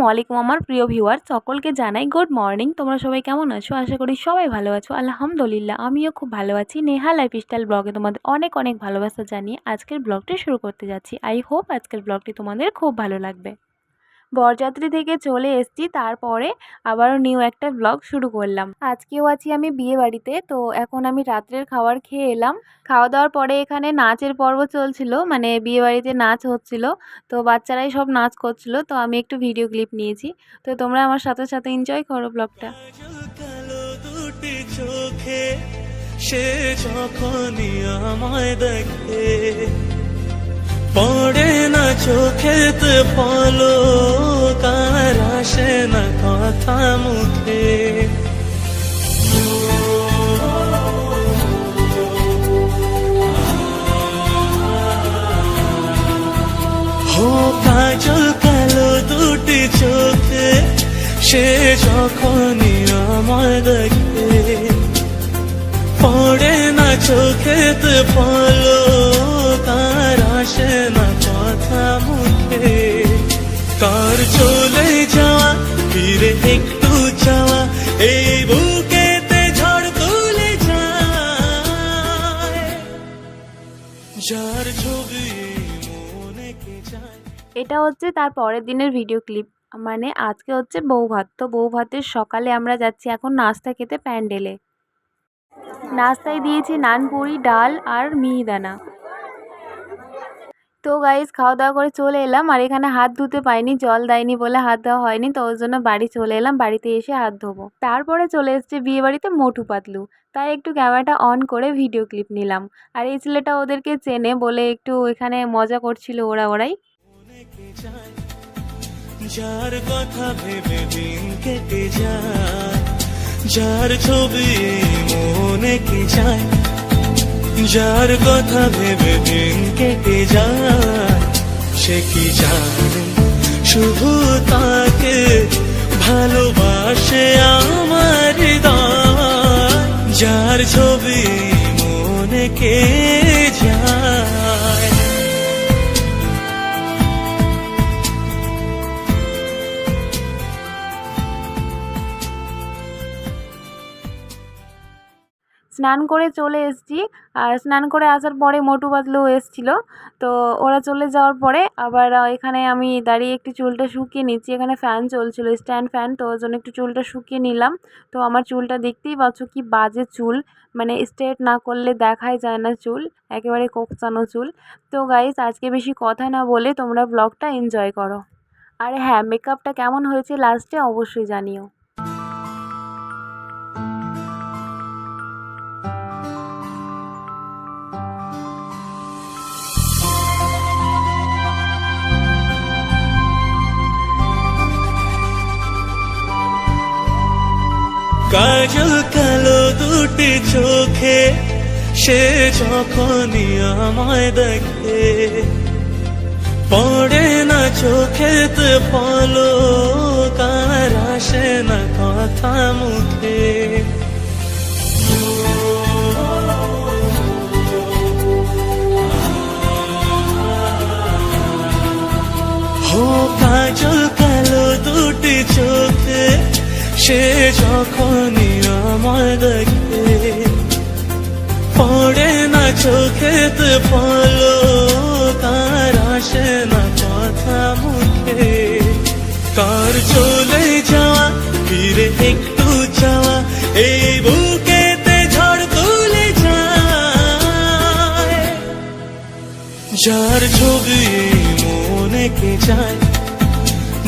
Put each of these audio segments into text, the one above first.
আসসালামু আলাইকুম আমার প্রিয় ভিউয়ার। সকলকে জানাই গুড মর্নিং। তোমরা সবাই কেমন আছো? আশা করি সবাই ভালো আছো। আলহামদুলিল্লাহ, আমিও খুব ভালো আছি। নেহা লাইফ স্টাইল ব্লগে তোমাদের অনেক অনেক ভালোবাসা জানিয়ে আজকের ব্লগটি শুরু করতে যাচ্ছি। আই হোপ আজকের ব্লগটি তোমাদের খুব ভালো লাগবে। বরযাত্রী থেকে চলে এসছি। তারপরে আবারও নিউ একটা ব্লগ শুরু করলাম। আজকেও আছি আমি বিয়ে বাড়িতে। তো এখন আমি রাত্রের খাবার খেয়ে এলাম। খাওয়া দাওয়ার পরে এখানে নাচের পর্ব চলছিল। মানে বিয়ে বাড়িতে নাচ হচ্ছিল। তো বাচ্চারাই সব নাচ করছিল। তো আমি একটু ভিডিও ক্লিপ নিয়েছি। তো তোমরা আমার সাথে সাথে এনজয় করো ব্লগটা সে যখনই আমায় দেখে পড়ে না চোখেতে পলো কার আসে না কথা মুখে। হো, কাজল কালো দুটি চোখে, সে যখনই আমায় দেখে। পড়ে না চোখেতে পলো তার আসে না কথা মুখে। কার চলে যাওয়া, ফিরে একটু যাওয়া এই বুকেতে ঝড় তুলে যার এটা হচ্ছে তার পরের দিনের ভিডিও ক্লিপ মানে আজকে হচ্ছে বউ ভাত তো বউ ভাতের সকালে আমরা যাচ্ছি এখন নাস্তা খেতে প্যান্ডেলে। নাস্তায় দিয়েছি নানপুরি ডাল আর মিহিদানা। তো গাইজ খাওয়া দাওয়া করে চলে এলাম। আর এখানে হাত ধুতে পাইনি জল দেয়নি বলে হাত দেওয়া হয়নি, তো ওই জন্য বাড়ি চলে এলাম, বাড়িতে এসে হাত ধোবো। তারপরে চলে এসছে বিয়ে বাড়িতে মোটু পাতলু। তাই একটু ক্যামেরাটা অন করে ভিডিও ক্লিপ নিলাম। আর এই ছেলেটা ওদেরকে চেনে বলে একটু এখানে মজা করছিল ওরা ওরাই। কথা যার ছবি মনে কে যায় যার কথা ভেবে দিন কেটে যায়, সে কি জানে? শুধু তাকে ভালোবাসে আমার দা যার ছবি মনে কে স্নান করে চলে এসেছি। আর স্নান করে আসার পরে মোটু পাতলু এসেছিল। তো ওরা চলে যাওয়ার পরে আবার এখানে আমি দাঁড়িয়ে একটু চুলটা শুকিয়ে নিচ্ছি। এখানে ফ্যান চলছিল, স্ট্যান্ড ফ্যান। তো ওই জন্য একটু চুলটা শুকিয়ে নিলাম। তো আমার চুলটা দেখতেই পাচ্ছ কি বাজে চুল। মানে স্ট্রেট না করলে দেখাই যায় না চুল। একেবারে কোকচানো চুল। তো গাইস আজকে বেশি কথা না বলে তোমরা ব্লগটা এনজয় করো। আর হ্যাঁ মেকআপটা কেমন হয়েছে লাস্টে অবশ্যই জানিও। কাজল কালো দুটি চোখে, সে যখনই আমায় দেখে। পড়ে না চোখেতে পলো কার আসে না কথা মুখে। সে যখনই আমায় দেখে। পড়ে না চোখেতে পলো কার আসে না কথা মুখে। কার চলে যাওয়া, ফিরে একটু যাওয়া, এই বুকেতে ঝড় তুলে যায়। যার ছবি মনে কে যায়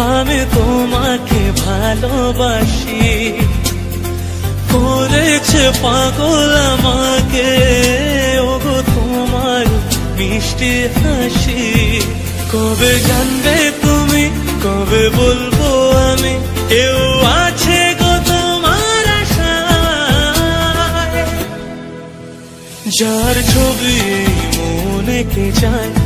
আমি তোমাকে ভালোবাসি। করেছে পাগল আমাকে, ওগো তোমার মিষ্টি হাসি। কবে জানবে তুমি, কবে বলব আমি? কেউ আছে গো তোমার যার ছবি মনে কে যায়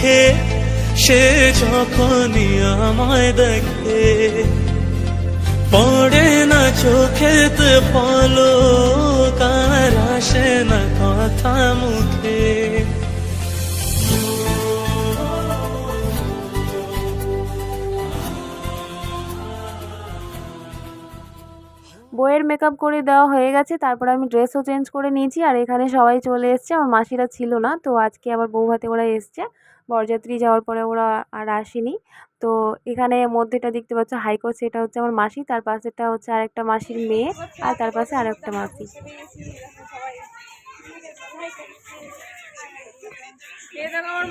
চোখে সে যখনই আমায় দেখে, পড়ে না চোখেতে পলো কার আসে না কথা মুখে। বইয়ের মেকআপ করে দেওয়া হয়ে গেছে, তারপর আমি ড্রেসও চেঞ্জ করে নিয়েছি, আর এখানে সবাই চলে এসছে, আমার মাসিরা ছিল না, তো আজকে আবার বউ হাতে ওরা এসছে। বরযাত্রী যাওয়ার পরে ওরা আর আসেনি। তো এখানে মধ্যেটা দেখতে পাচ্ছ হাইকোর্ট সেটা হচ্ছে আমার মাসি, তার পাশেটা হচ্ছে আরেকটা মাসির মেয়ে আর তার পাশে মাসি।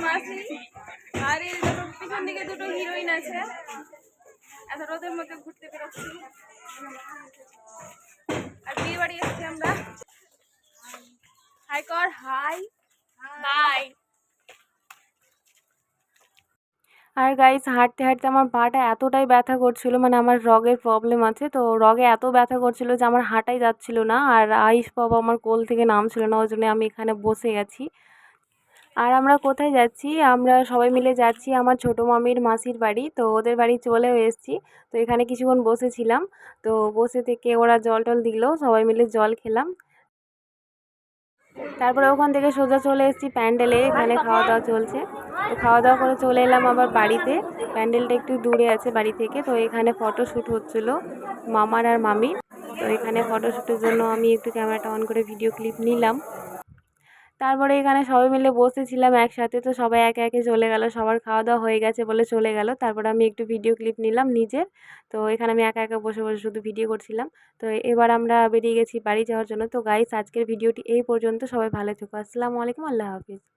মাসি, আর আর বাড়ি এসেছি আমরা। হাই কর হাই বাই আর গাইস হাঁটতে হাঁটতে আমার পাটা এতটাই ব্যথা করছিল মানে আমার রগের প্রবলেম আছে, তো রগে এত ব্যথা করছিল যে আমার হাঁটাই যাচ্ছিল না, আর আইস বাবা আমার কোল থেকে নামছিল না, ওই জন্য আমি এখানে বসে গেছি আর আমরা কোথায় যাচ্ছি? আমরা সবাই মিলে যাচ্ছি আমার ছোটো মামির মাসির বাড়ি, তো ওদের বাড়ি চলেও এসেছি, তো এখানে কিছুক্ষণ বসেছিলাম, তো বসে থেকে ওরা জল টল দিল, সবাই মিলে জল খেলাম। তারপরে ওখান থেকে সোজা চলে এসেছি প্যান্ডেলে, এখানে খাওয়া দাওয়া চলছে। তো খাওয়া দাওয়া করে চলে এলাম আবার বাড়িতে। প্যান্ডেলটা একটু দূরে আছে বাড়ি থেকে, তো এখানে ফটোশ্যুট হচ্ছিল মামার আর মামি তো এখানে ফটোশ্যুটের জন্য আমি একটু ক্যামেরাটা অন করে ভিডিও ক্লিপ নিলাম। তারপরে এখানে সবাই মিলে বসেছিলাম একসাথে, তো সবাই একে একে চলে গেল, সবার খাওয়া দাওয়া হয়ে গেছে বলে চলে গেল। তারপরে আমি একটু ভিডিও ক্লিপ নিলাম নিজের, তো এখানে আমি একা একা বসে বসে শুধু ভিডিও করছিলাম। তো এবার আমরা বেরিয়ে গেছি বাড়ি যাওয়ার জন্য। তো গাইস আজকের ভিডিওটি এই পর্যন্ত। সবাই ভালো থেকো। আসসালামু আলাইকুম। আল্লাহ হাফিজ।